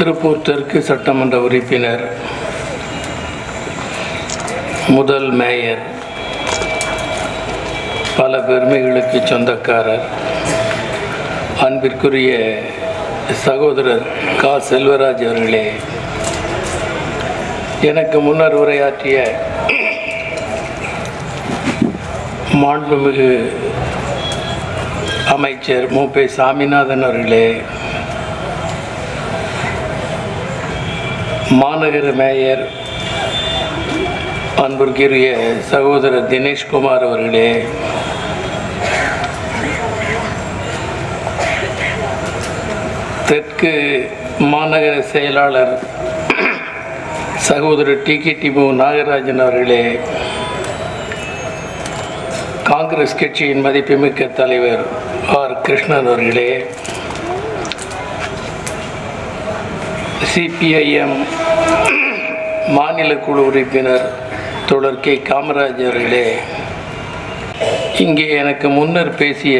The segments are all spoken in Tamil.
திருப்பூர் தெற்கு சட்டமன்ற உறுப்பினர் முதல் மேயர் பல பெருமைகளுக்கு சொந்தக்காரர் அன்பிற்குரிய சகோதரர் கா. செல்வராஜ் அவர்களே எனக்கு முன்னர் உரையாற்றிய மாண்புமிகு அமைச்சர் மு. சாமிநாதன் அவர்களே மாநகர மேயர் அன்பிற்குரிய சகோதரர் தினேஷ்குமார் அவர்களே தெற்கு மாநகர செயலாளர் சகோதரர் டி கே டி மு நாகராஜன் அவர்களே காங்கிரஸ் கட்சியின் மதிப்புமிக்க தலைவர் ஆர் கிருஷ்ணன் அவர்களே சிபிஐஎம் மாநில குழு உறுப்பினர் தொடர் கே. காமராஜ் அவர்களே இங்கே எனக்கு முன்னர் பேசிய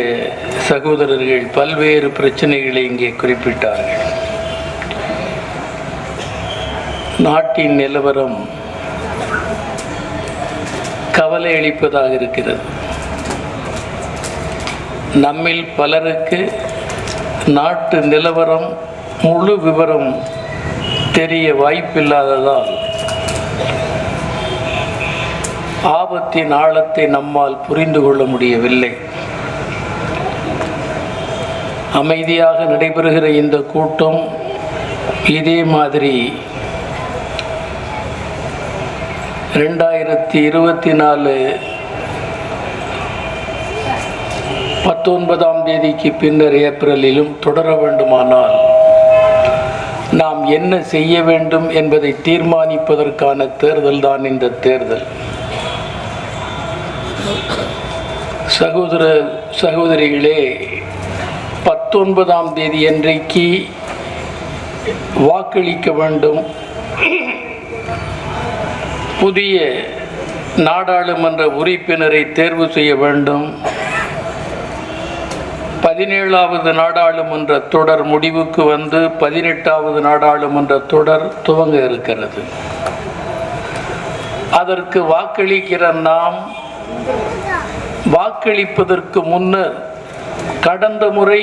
சகோதரர்கள் பல்வேறு பிரச்சனைகளை இங்கே குறிப்பிட்டார்கள். நாட்டின் நிலவரம் கவலை அளிப்பதாக இருக்கிறது. நம்மில் பலருக்கு நாட்டு நிலவரம் முழு விவரம் தெரிய வாய்ப்பில்லாததால் ஆபத்தின் ஆழத்தை நம்மால் புரிந்து கொள்ள முடியவில்லை. அமைதியாக நடைபெறுகிற இந்த கூட்டம் இதே மாதிரி ரெண்டாயிரத்தி இருபத்தி நாலு பத்தொன்பதாம் தேதிக்கு பின்னர் ஏப்ரலிலும் தொடர வேண்டுமானால் நாம் என்ன செய்ய வேண்டும் என்பதை தீர்மானிப்பதற்கான தேர்தல் தான் இந்த தேர்தல். சகோதர சகோதரிகளே பத்தொன்பதாம் தேதி அன்றைக்கு வாக்களிக்க வேண்டும். புதிய நாடாளுமன்ற உறுப்பினரை தேர்வு செய்ய வேண்டும். பதினேழாவது நாடாளுமன்ற தொடர் முடிவுக்கு வந்து பதினெட்டாவது நாடாளுமன்ற தொடர் துவங்க இருக்கிறது. அதற்கு வாக்களிக்கிற நாம் வாக்களிப்பதற்கு முன்னர் கடந்த முறை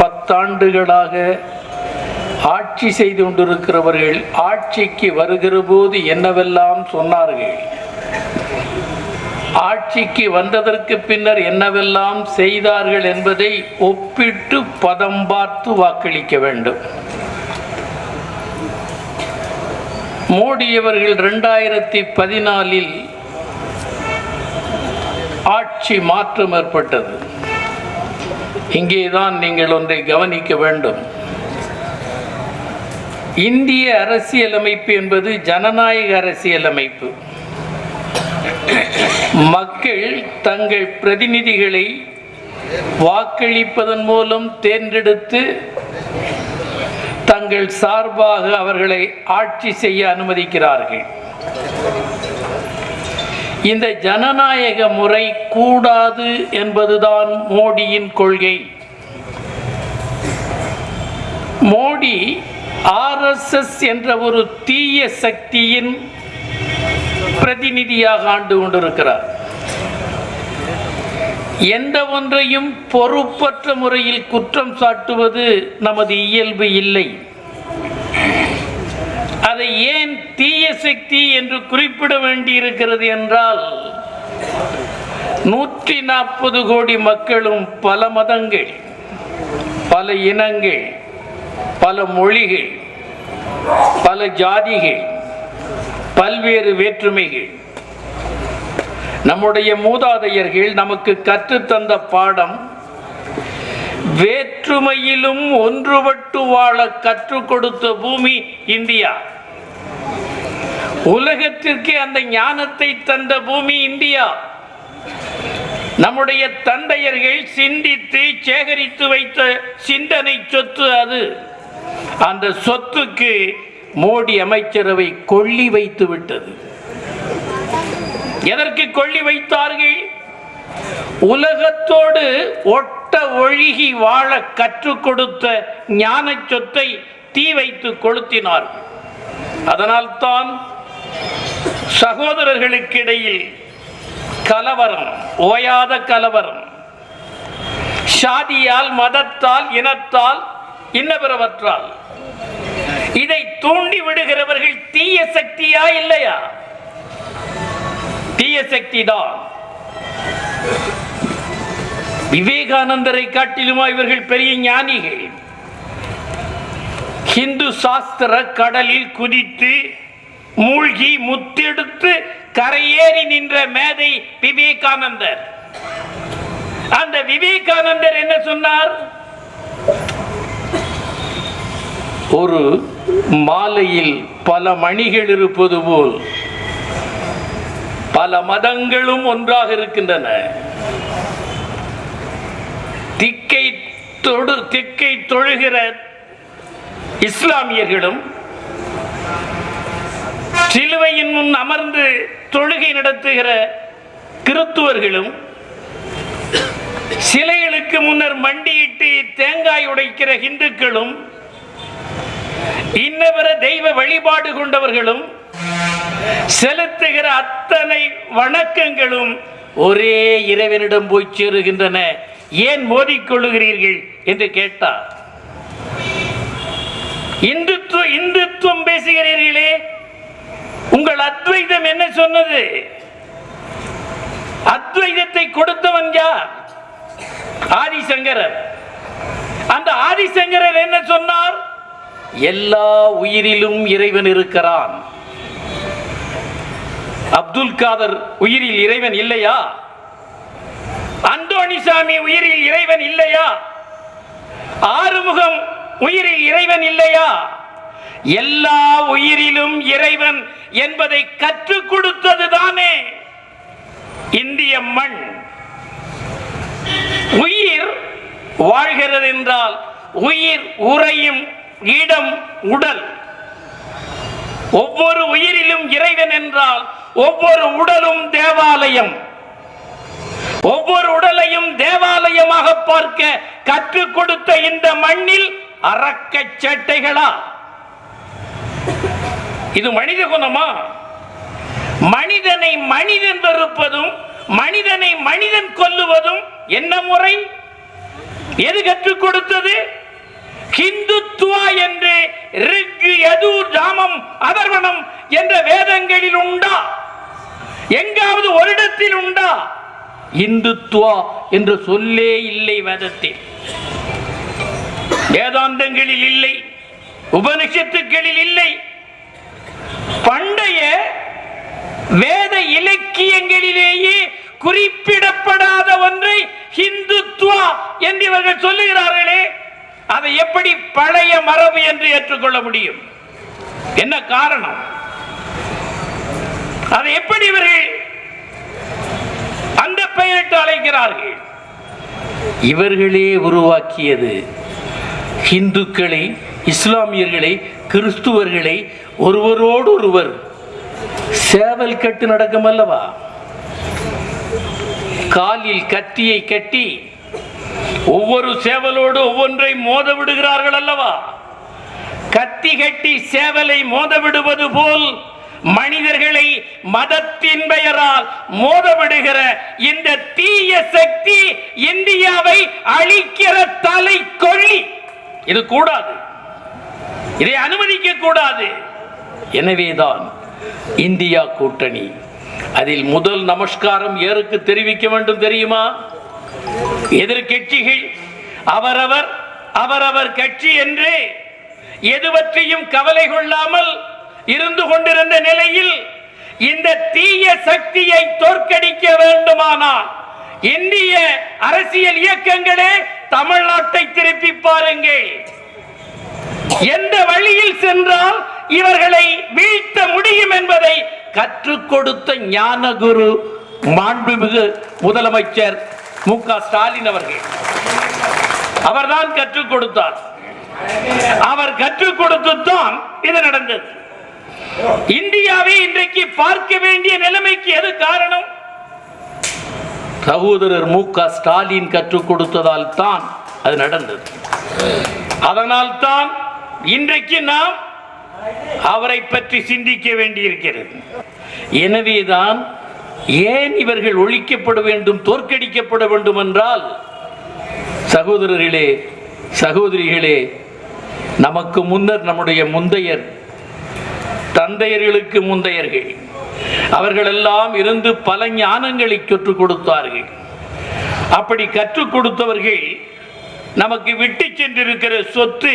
பத்தாண்டுகளாக ஆட்சி செய்து கொண்டிருக்கிறவர்கள் ஆட்சிக்கு வருகிற போது என்னவெல்லாம் சொன்னார்கள்? ஆட்சிக்கு வந்ததற்கு பின்னர் என்னவெல்லாம் செய்தார்கள் என்பதை ஒப்பிட்டு பதம் பார்த்து வாக்களிக்க வேண்டும். மோடி அவர்கள் ரெண்டாயிரத்தி பதினாலில் ஆட்சி மாற்றம் ஏற்பட்டது. இங்கேதான் நீங்கள் ஒன்றை கவனிக்க வேண்டும். இந்திய அரசியலமைப்பு என்பது ஜனநாயக அரசியலமைப்பு. மக்கள் தங்கள் பிரதிநிதிகளை வாக்களிப்பதன் மூலம் தேர்ந்தெடுத்து தங்கள் சார்பாக அவர்களை ஆட்சி செய்ய அனுமதிக்கிறார்கள். இந்த ஜனநாயக முறை கூடாது என்பதுதான் மோடியின் கொள்கை. மோடி ஆர்எஸ்எஸ் என்ற ஒரு தீய சக்தியின் பிரதிநிதியாக ஆண்டு கொண்டிருக்கிறார். எந்த ஒன்றையும் பொறுப்பற்ற முறையில் குற்றம் சாட்டுவது நமது இயல்பு இல்லை. அதை ஏன் தீய சக்தி என்று குறிப்பிட வேண்டியிருக்கிறது என்றால் நூற்றி நாற்பது கோடி மக்களும் பல மதங்கள் பல இனங்கள் பல மொழிகள் பல ஜாதிகள் பல்வேறு வேற்றுமைகள். நம்முடைய மூதாதையர்கள் நமக்கு கற்றுத்தந்த பாடம் வேற்றுமையிலும் ஒன்றுபட்டு வாழ கற்றுக் கொடுத்த பூமி இந்தியா. உலகத்திற்கு அந்த ஞானத்தை தந்த பூமி இந்தியா. நம்முடைய தந்தையர்கள் சிந்தித்து சேகரித்து வைத்த சிந்தனை சொத்து அது. அந்த சொத்துக்கு மோடி அமைச்சரவை கொள்ளி வைத்து விட்டது. எதற்கு கொள்ளி வைத்தார்கள்? உலகத்தோடு ஒட்ட ஒழுகி வாழ கற்றுக் கொடுத்த ஞான சொத்தை தீ வைத்து கொளுத்தினார். அதனால்தான் சகோதரர்களுக்கிடையில் கலவரம் ஓயாத கலவரம் சாதியால் மதத்தால் இனத்தால் இன்னபிறவற்றால் இதை தூண்டி விடுகிறவர்கள் தீய சக்தியா இல்லையா? தீய சக்தி தான் விவேகானந்தரை காட்டிலுமா இவர்கள் பெரிய ஞானிகள்? ஹிந்து சாஸ்திர கடலில் குதித்து மூழ்கி முத்தெடுத்து கரையேறி நின்ற மேதை விவேகானந்தர். அந்த விவேகானந்தர் என்ன சொன்னார்? ஒரு மாலையில் பல மணிகள் இருப்பது போல் பல மதங்களும் ஒன்றாக இருக்கின்றன. திக்கை தொடு திக்கை தொழுகிற இஸ்லாமியர்களும் சிலுவையின் முன் அமர்ந்து தொழுகை நடத்துகிற கிறித்துவர்களும் சிலைகளுக்கு முன்னர் மண்டியிட்டு தேங்காய் உடைக்கிற இந்துக்களும் இன்னவர தெய்வ வழிபாடு கொண்டவர்களும் செலுத்துகிற அத்தனை வணக்கங்களும் ஒரே இறைவனிடம் போய் சேருகின்றன. ஏன் மோதிக்கொள்ளுகிறீர்கள் என்று கேட்டார். இந்துத்துவ இந்துத்துவம் பேசுகிறீர்களே உங்கள் அத்வைதம் என்ன சொன்னது? அத்வைதத்தை கொடுத்தவன் யார்? ஆதிசங்கரர். அந்த ஆதிசங்கரர் என்ன சொன்னார்? எல்லா உயிரிலும் இறைவன் இருக்கிறான். அப்துல் காதர் உயிரில் இறைவன் இல்லையா? அந்தோணிசாமி உயிரில் இறைவன் இல்லையா? ஆறுமுகம் உயிரில் இறைவன் இல்லையா? எல்லா உயிரிலும் இறைவன் என்பதை கற்றுக் கொடுத்தது தானே இந்திய மண். உயிர் வாழ்கிறது என்றால் உயிர் உறையும் இடம் உடல். ஒவ்வொரு உயிரிலும் இறைவன் என்றால் ஒவ்வொரு உடலும் தேவாலயம். ஒவ்வொரு உடலையும் தேவாலயமாக பார்க்க கற்றுக் கொடுத்த இந்த மண்ணில் அரக்க சேட்டைகளா? இது மனித குணமா? மனிதனை மனிதன் வெறுப்பதும் மனிதனை மனிதன் கொல்லுவதும் என்ன முறை? எது கற்றுக் கொடுத்தது? ஹிந்துத்துவா என்று ரிக்கு எது ஜாமம் அதர்வனம் என்ற வேதங்களில் உண்டா? எங்காவது ஒரு இடத்தில் உண்டா? இந்துத்துவா என்று சொல்லே இல்லை வேதத்தில். வேதாந்தங்களில் இல்லை உபனிஷத்துக்களில் இல்லை. பண்டைய வேத இலக்கியங்களிலேயே குறிப்பிடப்படாத ஒன்றை ஹிந்துத்துவா என்று இவர்கள் சொல்லுகிறார்களே. அதை எப்படி பழைய மரபு என்று ஏற்றுக்கொள்ள முடியும்? என்ன காரணம்? அதை எப்படி இவர்கள் அந்த பெயரிட்டு அழைக்கிறார்கள்? இவர்களே உருவாக்கியது இந்துக்களை இஸ்லாமியர்களை கிறிஸ்துவர்களை ஒருவரோடு ஒருவர் சேவல் கட்டு நடக்கும் அல்லவா காலில் கத்தியை கட்டி ஒவ்வொரு சேவலோடு ஒவ்வொன்றை மோத விடுகிறார்கள் அல்லவா? கத்தி கட்டி சேவலை மோத விடுவது போல் மனிதர்களை மதத்தின் பெயரால் மோதவிடுகிற இந்த தீய சக்தி இந்தியாவை அழிக்கிற தலை கொள்ளி இது கூடாது. இதை அனுமதிக்க கூடாது. எனவேதான் இந்தியா கூட்டணி. அதில் முதல் நமஸ்காரம் ஏருக்கு தெரிவிக்க வேண்டும் தெரியுமா? எதிர்கட்சிகள். அவரவர் அவரவர் கட்சி என்று எது பற்றியும் கவலை கொள்ளாமல் இருந்து கொண்டிருந்த நிலையில் இந்த தீய சக்தியை தோற்கடிக்க வேண்டுமானால் இந்திய அரசியல் இயக்கங்களே தமிழ்நாட்டை திருப்பி பாருங்கள் எந்த வழியில் சென்றால் இவர்களை வீழ்த்த முடியும் என்பதை கற்றுக் கொடுத்த ஞானகுரு மாண்புமிகு முதலமைச்சர் மு க. ஸ்டாலின் அவர்கள். அவர்தான் கற்றுக் கொடுத்தார். அவர் கற்றுக் கொடுத்துத்தான் இது நடந்தது. இந்தியாவை இன்றைக்கு பார்க்க வேண்டிய நிலைமைக்கு எது காரணம்? சகோதரர் மு க. ஸ்டாலின் கற்றுக் கொடுத்ததால் தான் அது நடந்தது. அதனால் தான் இன்றைக்கு நாம் அவரை பற்றி சிந்திக்க வேண்டியிருக்கிறது. எனவேதான் ஏன் இவர்கள் ஒழிக்கப்பட வேண்டும் தோற்கடிக்கப்பட வேண்டும் என்றால் சகோதரர்களே சகோதரிகளே நமக்கு முன்னர் நம்முடைய முந்தையர் தந்தையர்களுக்கு முந்தையர்கள் அவர்களெல்லாம் இருந்து பல ஞானங்களை கற்றுக் கொடுத்தார்கள். அப்படி கற்றுக் கொடுத்தவர்கள் நமக்கு விட்டு சென்றிருக்கிற சொத்து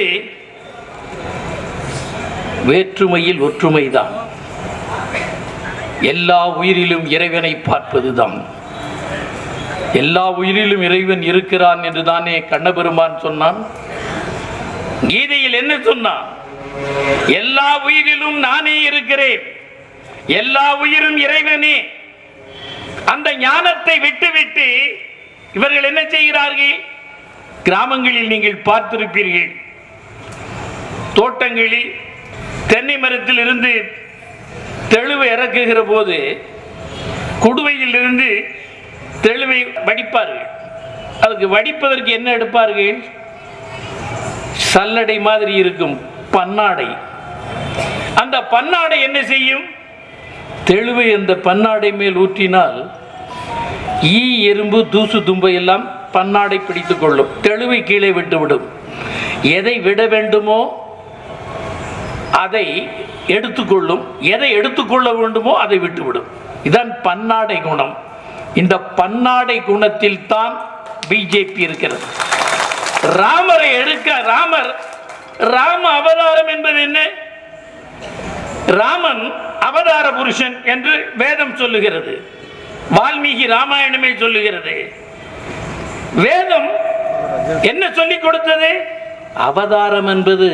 வேற்றுமையில் ஒற்றுமைதான். எல்லா உயிரிலும் இறைவனை பார்ப்பதுதான். எல்லா உயிரிலும் இறைவன் இருக்கிறான் என்று தானே கண்ணபெருமான் சொன்னான்? கீதையில் என்ன சொன்னான் எல்லா உயிரிலும் நானே இருக்கிறேன். எல்லா உயிரும் இறைவனே. அந்த ஞானத்தை விட்டுவிட்டு இவர்கள் என்ன செய்கிறார்கள்? கிராமங்களில் நீங்கள் பார்த்திருப்பீர்கள். தோட்டங்களில் தென்னை மரத்தில் இருந்து தெளுவை இறக்குகிற போது குடுவையில் இருந்து வடிப்பார்கள். அதுக்கு வடிப்பதற்கு என்ன எடுப்பார்கள்? சல்லடை மாதிரி இருக்கும் பன்னாடை. அந்த பன்னாடை என்ன செய்யும்? தெளிவை அந்த பன்னாடை மேல் ஊற்றினால் ஈ எறும்பு தூசு தும்பை எல்லாம் பன்னாடை பிடித்துக் கொள்ளும். தெளிவை கீழே விட்டுவிடும். எதை விட வேண்டுமோ அதை எடுத்துக்கொள்ளும். எதை எடுத்துக்கொள்ள வேண்டுமோ அதை விட்டுவிடும். இதான் பன்னாடை குணம். இந்த பன்னாடை குணத்தில் தான் பிஜேபி இருக்கிறது. ராமரை எடுக்க ராமர் ராம அவதாரம் என்பது என்ன? ராமன் அவதார புருஷன் என்று வேதம் சொல்லுகிறது. வால்மீகி ராமாயணமே சொல்லுகிறது. வேதம் என்ன சொல்லிக் கொடுத்தது? அவதாரம் என்பது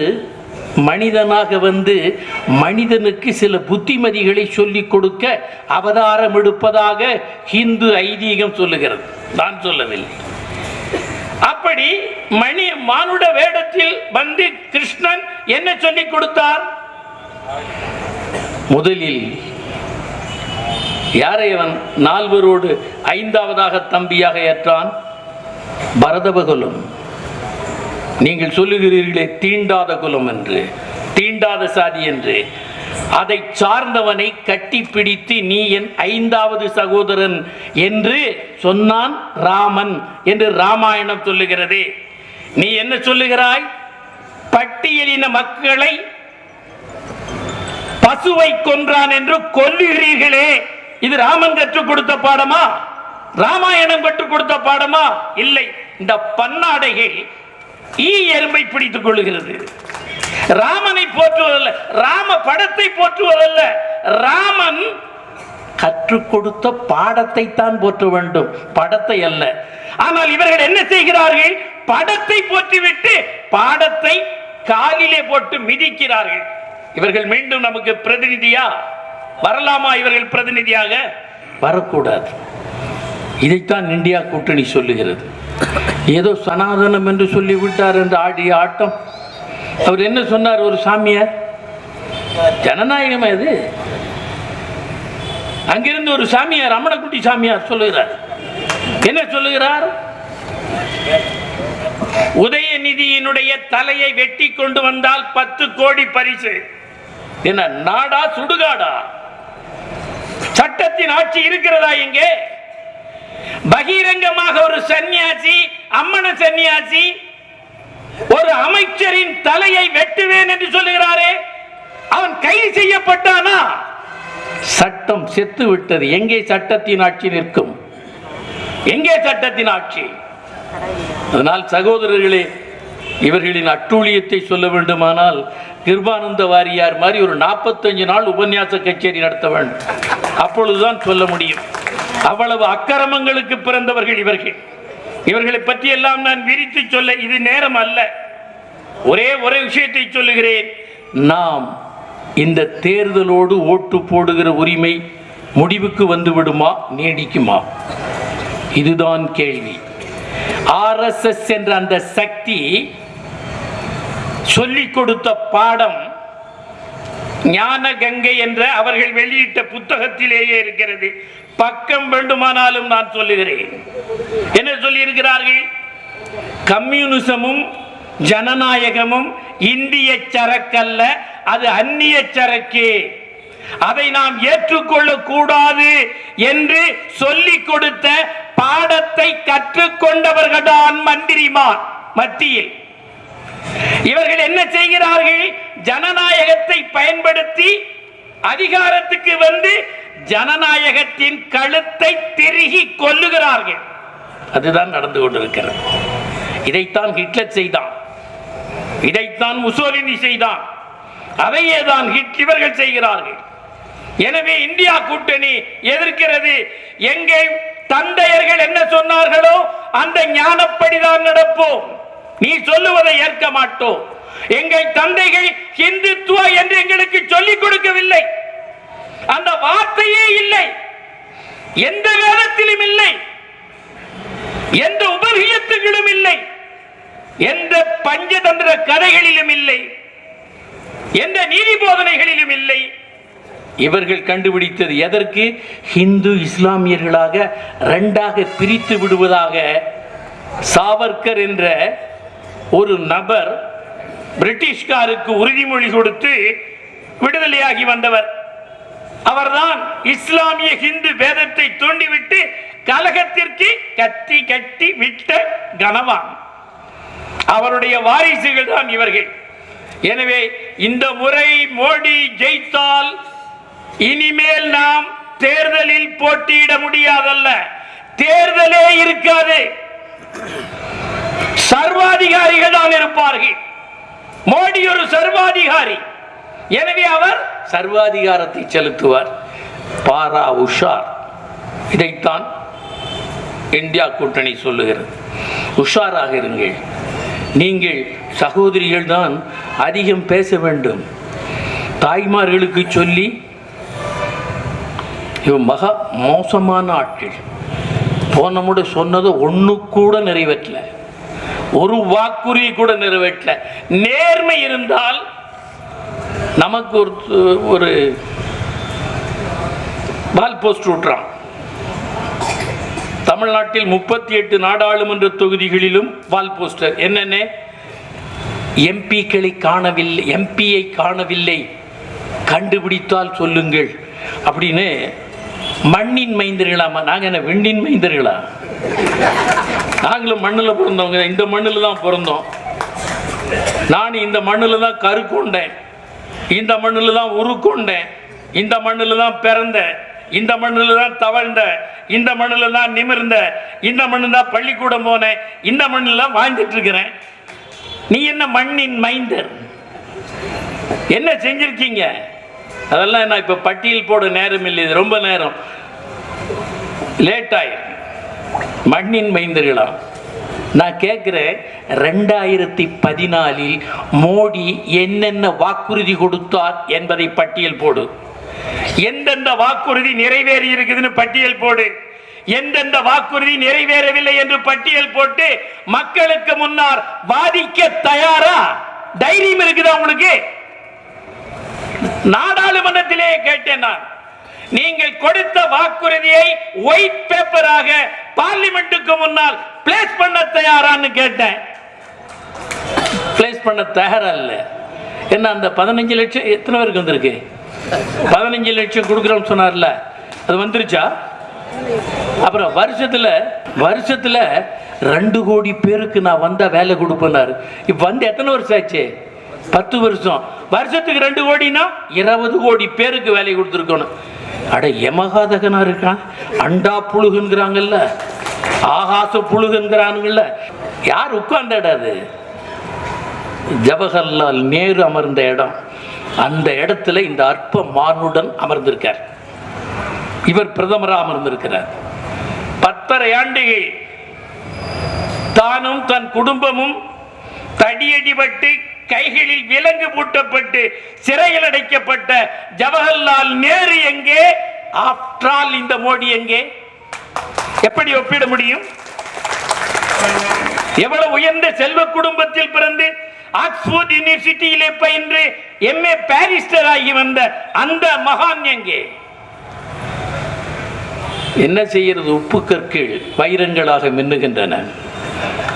மனிதனாக வந்து மனிதனுக்கு சில புத்திமதிகளை சொல்லிக் கொடுக்க அவதாரம் எடுப்பதாக ஹிந்து ஐதீகம் சொல்லுகிறது. நான் சொல்லவில்லை. அப்படி மணி மானுட வேடத்தில் வந்து கிருஷ்ணன் என்ன சொல்லிக் கொடுத்தார்? முதலில் யாரை அவன் நால்வரோடு ஐந்தாவதாக தம்பியாக ஏற்றான்? பரதபகுலம். நீங்கள் சொல்லுகிறீர்களே தீண்டாத குலம் என்று தீண்டாத சாதி என்று. அதை சார்ந்தவனை கட்டி பிடித்து நீ என் ஐந்தாவது சகோதரன் என்று சொன்னான் ராமன் என்று ராமாயணம் சொல்லுகிறதே. நீ என்ன சொல்லுகிறாய்? பட்டியலின மக்களை பசுவை கொன்றான் என்று கொல்லுகிறீர்களே. இது ராமன் கற்றுக் கொடுத்த பாடமா? ராமாயணம் கற்றுக் கொடுத்த பாடமா? இல்லை. இந்த பன்னாடைகள் ஈ எறும்பை பிடித்துக் கொள்ளுகிறது. ராமனை போற்றுவதல்ல ராம படத்தை போற்றுவதல்ல ராமன் கற்றுக் கொடுத்த பாடத்தை தான் போற்ற வேண்டும். படத்தை அல்ல. ஆனால் இவர்கள் என்ன செய்கிறார்கள்? படத்தை போற்றிவிட்டு பாடத்தை காலிலே போட்டு மிதிக்கிறார்கள். இவர்கள் மீண்டும் நமக்கு பிரதிநிதியா? வரலாமா இவர்கள் பிரதிநிதியாக? வரக்கூடாது. இதைத்தான் இந்தியா கூட்டணி சொல்லுகிறது. ஏதோ சனாதனம் என்று சொல்லிவிட்டார் என்று ஆடிய ஆட்டம். அவர் என்ன சொன்னார் ஒரு சாமியார் ஜனநாயகமா இது? அங்கிருந்து ஒரு சாமியார் அம்மனக்குட்டி சாமியார் சொல்லுகிறார். என்ன சொல்லுகிறார்? உதயநிதியினுடைய தலையை வெட்டி கொண்டு வந்தால் பத்து கோடி பரிசு. என்ன நாடா சுடுகாடா? சட்டத்தின் ஆட்சி இருக்கிறதா இங்கே? பகிரங்கமாக ஒரு சன்னியாசி அம்மன சன்னியாசி ஒரு அமைச்சரின் தலையை வெட்டுவேன் என்று சொல்லுகிறாரே. அவன் கைது செய்யப்பட்டானா? சட்டம் செத்து விட்டது. எங்கே சட்டத்தின் ஆட்சி நிற்கும்? எங்கே சட்டத்தின் ஆட்சி? அதனால் சகோதரர்களே இவர்களின் அட்டூழியத்தை சொல்ல வேண்டுமானால் கிருபானந்த வாரியார் மாதிரி ஒரு நாற்பத்தஞ்சு நாள் உபன்யாச கச்சேரி நடத்த வேண்டும். அப்பொழுதுதான் சொல்ல முடியும். அவ்வளவு அக்கிரமங்களுக்கு பிறந்தவர்கள் இவர்கள். இவர்களை பற்றி எல்லாம் நான் விரித்து சொல்ல இது நேரம் அல்ல. ஒரே ஒரே விஷயத்தை சொல்லுகிறேன். நாம் இந்த தேர்தலோடு ஓட்டு போடுகிற உரிமை முடிவுக்கு வந்து விடுமா நீடிக்குமா? இதுதான் கேள்வி. ஆர்எஸ்எஸ் என்ற அந்த சக்தி சொல்லிக் கொடுத்த பாடம் ஞான கங்கை என்ற அவர்கள் வெளியிட்ட புத்தகத்திலேயே இருக்கிறது. பக்கம் வேண்டுமானாலும் நான் சொல்லுகிறேன். என்ன சொல்லியிருக்கிறார்கள்? கம்யூனிசமும் ஜனநாயகமும் இந்திய சரக்கல்ல அது அந்நிய சரக்கு. அதை நாம் ஏற்றுக்கொள்ள கூடாது என்று சொல்லிக் கொடுத்த பாடத்தை கற்றுக்கொண்டவர்கள்தான் மந்திரிமார் மத்தியில். இவர்கள் என்ன செய்கிறார்கள்? ஜனநாயகத்தை பயன்படுத்தி அதிகாரத்துக்கு வந்து ஜனநாயகத்தின் கழுத்தை திருகி கொல்லுகிறார்கள். அதுதான் நடந்து கொண்டிருக்கிறது. இதைத்தான் ஹிட்லர் செய்தான். இதைத்தான் முசோலினி செய்தான். அதையே தான் ஹிட் இவர்கள் செய்கிறார்கள். எனவே இந்தியா கூட்டணி எதிர்க்கிறது. எங்கே தந்தையர்கள் என்ன சொன்னார்களோ அந்த ஞானப்படிதான் நடப்போம். நீ சொல்லுவதை ஏற்க மாட்டோம். எங்கள் தந்தைகள் இந்துத்துவ என்று எங்களுக்கு சொல்லிக் கொடுக்கவில்லை. அந்த வார்த்தையே இல்லை. எந்த வேதத்திலும் இல்லை. எந்த உபரியத்துகளிலும் இல்லை. எந்த பஞ்சதந்திர கதைகளிலும் இல்லை. எந்த நீதி போதனைகளிலும் இல்லை. இவர்கள் கண்டுபிடித்தது எதற்கு? ஹிந்து இஸ்லாமியர்களாக ரெண்டாக பிரித்து விடுவதாக சாவர்கர் என்ற ஒரு நபர் பிரிட்டிஷ்காருக்கு உறுதிமொழி கொடுத்து விடுதலையாகி வந்தவர். அவர்தான் இஸ்லாமிய ஹிந்து வேதத்தை தூண்டிவிட்டு கலகத்திற்கு கத்தி கட்டி விட்ட கனவான் அவருடைய வாரிசுகள் தான் இவர்கள். எனவே இந்த முறை மோடி ஜெயித்தால் இனிமேல் நாம் தேர்தலில் போட்டியிட முடியாதல்ல. தேர்தலே இருக்காது. சர்வாதிகாரிகள் தான் இருப்பார்கள். மோடி ஒரு சர்வாதிகாரி. எனவே அவர் சர்வாதிகாரத்தை செலுத்துவார். பாரா உஷார். இதைத்தான் இந்தியா கூட்டணி சொல்லுகிறது. உஷாராக இருங்கள். நீங்கள் சகோதரிகள் தான் அதிகம் பேச வேண்டும். தாய்மார்களுக்கு சொல்லி இவன் மகா மோசமான ஆட்கள். போன முறை ஒன்று கூட நிறைவேற்றல. ஒரு வாக்குறுதி கூட நிறைவேற்றல. நேர்மை இருந்தால் நமக்கு ஒரு ஒரு வால் போஸ்ட் விட்டுறான் தமிழ்நாட்டில் முப்பத்தி எட்டு நாடாளுமன்ற தொகுதிகளிலும் வால் போஸ்டர். என்னென்ன? எம்பிக்களை காணவில்லை எம்பியை காணவில்லை. கண்டுபிடித்தால் சொல்லுங்கள். அப்படின்னு மண்ணின் மைந்தர்களாமா நாங்கள் என்ன விண்ணின் மைந்தர்களா? நாங்களும் மண்ணில் பிறந்தவங்க. இந்த மண்ணில் தான் பிறந்தோம். நான் இந்த மண்ணில் தான் கருக்கொண்டேன். இந்த மண்ணில் தான் உருக்கொண்டேன். இந்த மண்ணில் தான் பிறந்தேன். இந்த மண்ணில் தான் தவழ்ந்த இந்த மண்ணில் தான் நிமிர்ந்த இந்த மண்ணில் தான் பள்ளிக்கூடம் போனேன். இந்த மண்ணில் தான் வாழ்ந்துட்டு இருக்கிறேன். நீ என்ன மண்ணின் மைந்தர்? என்ன செஞ்சிருக்கீங்க? அதெல்லாம் நான் இப்போ பட்டியல் போட நேரம் இல்லை. இது ரொம்ப நேரம். லேட் ஆயிரும் மண்ணின் மைந்தர்களாம் நான் கேட்குறேன் ரெண்டாயிரத்தி பதினாலில் மோடி என்னென்ன வாக்குறுதி கொடுத்தார் என்பதை பட்டியல் போடு. எந்தெந்த வாக்குறுதி நிறைவேறி இருக்குதுன்னு பட்டியல் போடு. எந்தெந்த வாக்குறுதி நிறைவேறவில்லை என்று பட்டியல் போட்டு மக்களுக்கு முன்னார் வாதிக்க தயாரா? தைரியம் இருக்குதா உங்களுக்கு நாடாளுமன்றத்திலே கேட்டேன் நான். நீங்கள் கொடுத்த வாக்குறுதியை ஒயிட் பேப்பராக பார்லிமெண்ட்டுக்கு முன்னால் பிளேஸ் பண்ண தயாரான்னு கேட்டேன். பிளேஸ் பண்ண தயாரா இல்லை. என்ன அந்த பதினஞ்சு லட்சம் எத்தனை பேருக்கு வந்திருக்கு? பதினஞ்சு லட்சம் கொடுக்குறோம்னு சொன்னார்ல. அது வந்துருச்சா? அப்புறம் வருஷத்துல வருஷத்துல ரெண்டு கோடி பேருக்கு நான் வந்தா வேலை கொடுப்பேனாரு இப்ப வந்து எத்தனை வருஷம் ஆச்சு? பத்து வருஷம். வருஷத்துக்கு ரெண்டு கோடினா இருபது கோடி பேருக்கு வேலை கொடுத்துருக்கணும். அட எமகாதகனா இருக்கான். அண்டா புழுகுங்கிறாங்கல்ல. ஆகாச புழுகுங்கிறானுங்கல்ல யார் உட்கார்ந்த இடம் அது? ஜவஹர்லால் நேரு அமர்ந்த இடம். அந்த இடத்துல இந்த அற்ப மானுடன் அமர்ந்திருக்கார். இவர் பிரதமராக அமர்ந்திருக்கிறார். பத்தரை ஆண்டுகள் தானும் தன் குடும்பமும் தடியடிபட்டு கைகளில் விலங்கு பூட்டப்பட்டு சிறையில் அடைக்கப்பட்ட ஜவஹர்லால் நேரு எங்கே? ஆஃப்டரால் இந்த மோடி எங்கே? எப்படி ஒப்பிட முடியும்? எவ்வளவு உயர்ந்த செல்வ குடும்பத்தில் பிறந்து ஆக்ஸ்போர்ட் யூனிவர்சிட்டியிலே பயின்று எம்ஏ பாரிஸ்டர் ஆகி வந்த அந்த மகான் எங்கே? என்ன செய்யறது உப்பு கற்கள் வைரங்களாக மின்னுகின்றன.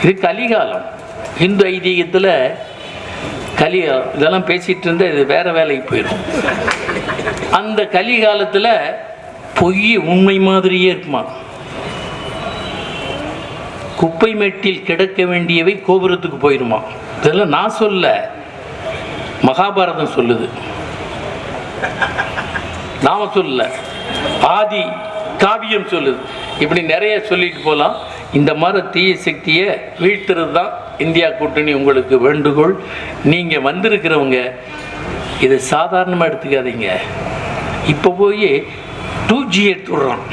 இது கலிகாலம். இந்து ஐதீகத்தில் கலி இதெல்லாம் பேசிட்டு இருந்தால் இது வேற வேலைக்கு போயிடும். அந்த கலிகாலத்தில் பொய் உண்மை மாதிரியே இருக்குமா? குப்பை மேட்டில் கிடக்க வேண்டியவை கோபுரத்துக்கு போயிடுமா இதெல்லாம் நான் சொல்ல மகாபாரதம் சொல்லுது. நாம சொல்ல ஆதி காவியம் சொல்லுது. இப்படி நிறைய சொல்லிட்டு போகலாம் இந்த மாதிரி தீய சக்தியை வீழ்த்துறது தான் இந்தியா கூட்டணி உங்களுக்கு வேண்டுகோள். நீங்கள் வந்திருக்கிறவங்க இதை சாதாரணமாக எடுத்துக்காதீங்க. இப்போ போய் டூ ஜி எடுத்துடுறோம்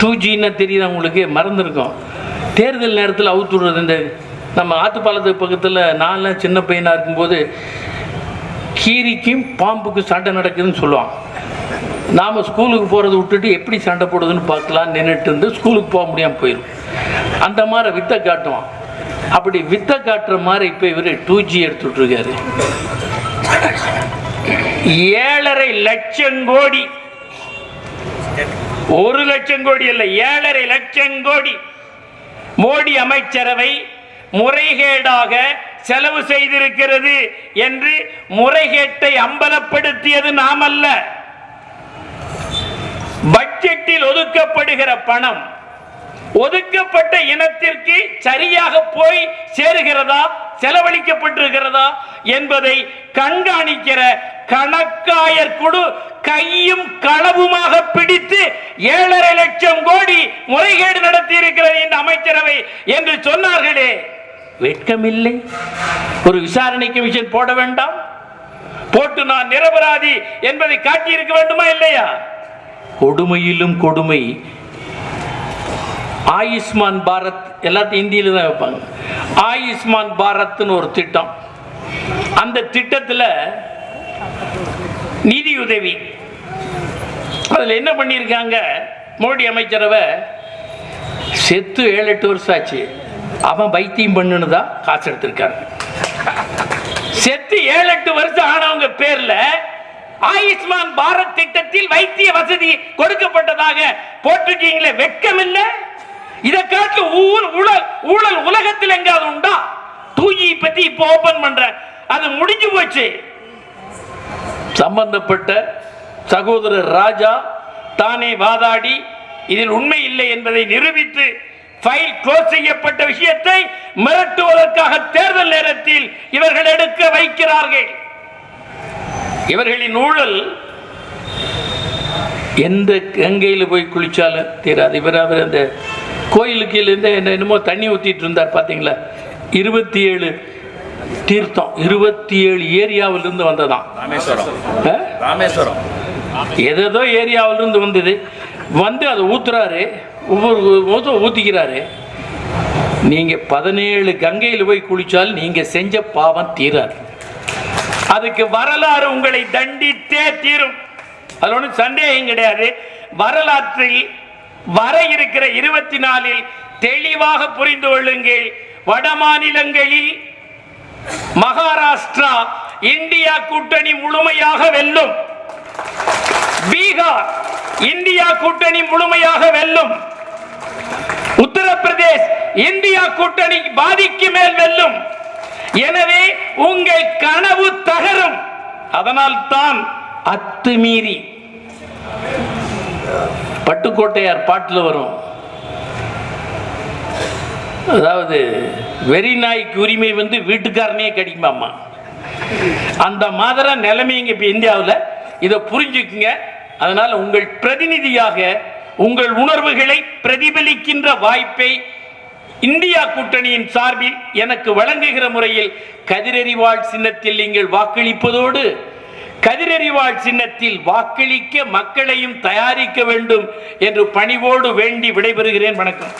டூ ஜின்னா தெரியுது உங்களுக்கு? மறந்துருக்கோம். தேர்தல் நேரத்தில் அவுத்து விடுறது. இந்த நம்ம ஆத்துப்பாலத்து பக்கத்தில் நான்லாம் சின்ன பையனாக இருக்கும்போது கீரிக்கும் பாம்புக்கும் சண்டை நடக்குதுன்னு சொல்லுவான் நாம் ஸ்கூலுக்கு போகிறத விட்டுட்டு எப்படி சண்டை போடுதுன்னு பார்க்கலாம் நின்றுட்டு இருந்து ஸ்கூலுக்கு போக முடியாமல் போயிடும் அந்த மாதிரி வித்தை காட்டுவான். அப்படி வித்தை காட்டுற மாதிரி இப்போ இவர் டூ ஜி எடுத்துட்ருக்காரு ஏழரை லட்சம் கோடி. ஒரு லட்சம் கோடி இல்லை ஏழரை லட்சம் கோடி. மோடி அமைச்சரவை முறைகேடாக செலவு செய்திருக்கிறது என்று முறைகேட்டை அம்பலப்படுத்தியது நாம் அல்ல பட்ஜெட்டில் ஒதுக்கப்படுகிற பணம் ஒதுக்கப்பட்ட இனத்திற்கு சரியாக போய் சேருகிறதா செலவழிக்கப்பட்டிருக்கிறதா என்பதை கண்காணிக்கிற கணக்காயர் குழு கையும் களவுமாக பிடித்து ஏழரை லட்சம் கோடி முறைகேடு நடத்தி இருக்கிறது இந்த அமைச்சரவை என்று சொன்னார்களே. வெட்கமில்லை. ஒரு விசாரணை கமிஷன் போட வேண்டாம். போட்டு நான் நிரபராதி என்பதை காட்டியிருக்க வேண்டுமா இல்லையா? கொடுமையிலும் கொடுமை. ஆயுஷ்மான் பாரத் எல்லாத்தையும் இந்தியில தான் வைப்பாங்க. ஆயுஷ்மான் பாரத்னு ஒரு திட்டம். அந்த திட்டத்தில் நிதியுதவி அதில் என்ன பண்ணியிருக்காங்க? மோடி அமைச்சரவை செத்து ஏழு எட்டு வருஷம் ஆச்சு. அவன் வைத்தியம் தான் காசு எடுத்திருக்காங்க செத்து ஏழு எட்டு வருஷம் ஆனவங்க பேர்ல ஆயுஷ்மான் பாரத் திட்டத்தில் வைத்திய வசதி கொடுக்கப்பட்டதாக போட்டிருக்கீங்களே வெட்கம் இல்ல? இதை காட்டு ஊழல் ஊழல் ஊழல் உலகத்தில் எங்காவது உண்டா? டூஜி பத்தி இப்போ ஓபன் பண்ற அது முடிஞ்சு போச்சு. சம்பந்தப்பட்ட சகோதரர் ராஜா தானே வாதாடி இதில் உண்மை இல்லை என்பதை நிரூபித்து ஃபைல் க்ளோஸ் செய்யப்பட்ட விஷயத்தை மிரட்டுவதற்காக தேர்தல் நேரத்தில் இவர்கள் எடுக்க வைக்கிறார்கள். இவர்களின் ஊழல் எந்த கங்கையில் போய் குளிச்சாலும் தீராது. இவர் அவர் அந்த கோயிலுக்கு இருந்து என்ன என்னமோ தண்ணி ஊற்றிட்டு இருந்தார் பார்த்தீங்களா இருபத்தி ஏழு தீர்த்தம். இருபத்தி ஏழு ஏரியாவிலிருந்து வந்ததாம். ராமேஸ்வரம்? ராமேஸ்வரம். ஏதேதோ ஏரியாவிலிருந்து வந்தது. வந்து அதை ஊத்துறாரு. ஒவ்வொரு போதும் ஊற்றிக்கிறாரு நீங்கள் பதினேழு கங்கையில் போய் குளிச்சால் நீங்கள் செஞ்ச பாவம் தீராது. அதுக்கு வரலாறு உங்களை தண்டித்தே தீரும். அதில் ஒன்றும் சந்தேகம் கிடையாது. வரலாற்றில் வர இருக்கிற இருபத்தி நாலில் தெளிவாக புரிந்து கொள்ளுங்கள். வட மாநிலங்களில் மகாராஷ்டிரா இந்தியா கூட்டணி முழுமையாக வெல்லும். பீகார் இந்தியா கூட்டணி முழுமையாக வெல்லும். உத்தரப்பிரதேஷ் இந்தியா கூட்டணி பாதிக்கு மேல் வெல்லும். எனவே உங்கள் கனவு தகரும். அதனால் தான் அத்துமீறி. பட்டுக்கோட்டையார் பாட்டில் வரும். அதாவது வெறி நாய்க்கு உரிமை வந்து வீட்டுக்காரனே கிடைக்குமாம்மா. அந்த மாதிரி நிலைமைங்க இப்போ இந்தியாவில் இதை புரிஞ்சுக்குங்க. அதனால் உங்கள் பிரதிநிதியாக உங்கள் உணர்வுகளை பிரதிபலிக்கின்ற வாய்ப்பை இந்தியா கூட்டணியின் சார்பில் எனக்கு வழங்குகிற முறையில் கதிரறிவாள் சின்னத்தில் நீங்கள் வாக்களிப்பதோடு கதிரறிவாள் சின்னத்தில் வாக்களிக்க மக்களையும் தயாரிக்க வேண்டும் என்று பணிவோடு வேண்டி விடைபெறுகிறேன். வணக்கம்.